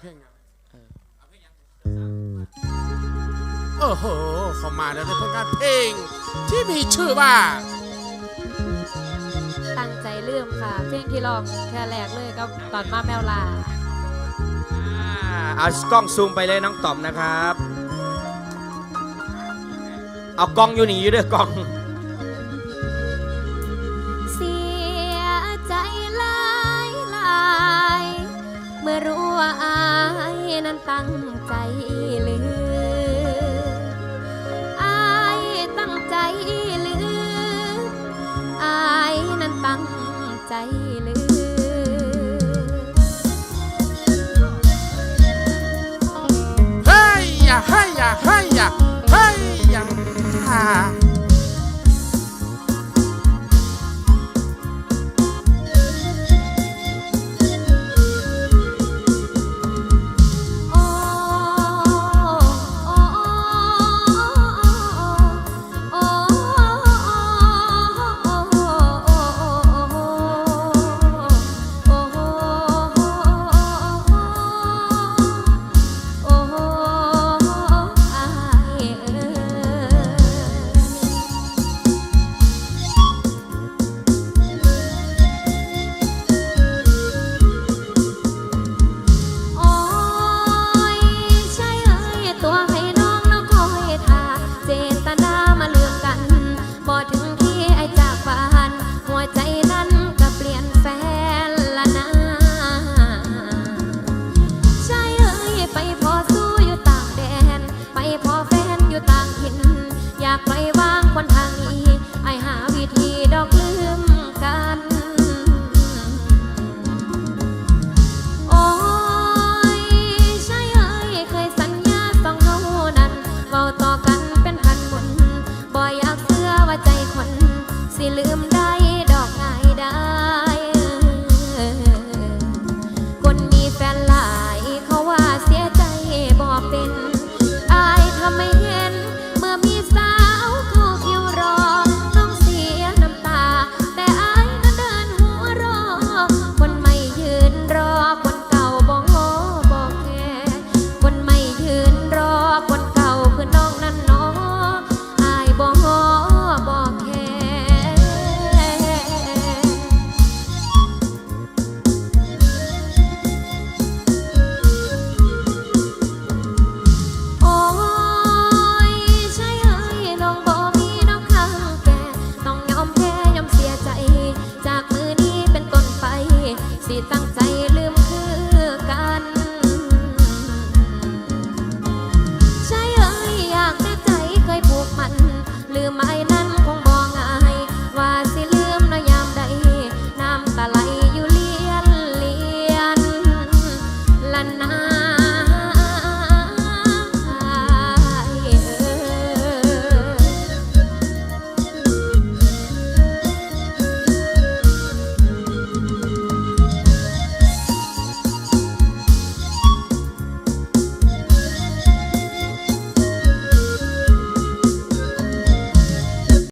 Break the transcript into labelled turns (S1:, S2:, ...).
S1: เพลงอะไรโอ้โหเข้ามาแล้วในผลงานเพลง ที่มีชื่อว่า
S2: ตั้งใจลืมค่ะ เพลงที่ร้องแค่แรกเลยก็ตอนมาแมวลา
S3: อ่าเอากล้องซูมไปเลยน้องต๋อมนะครับ เอากล้องอยู่นี่อยู่เด้วยกล้อง
S2: ตั้งใจลืมอายตั้งใจลืมอายนั้นตั้งใจลืมเฮ้ยอ่าให้ 放在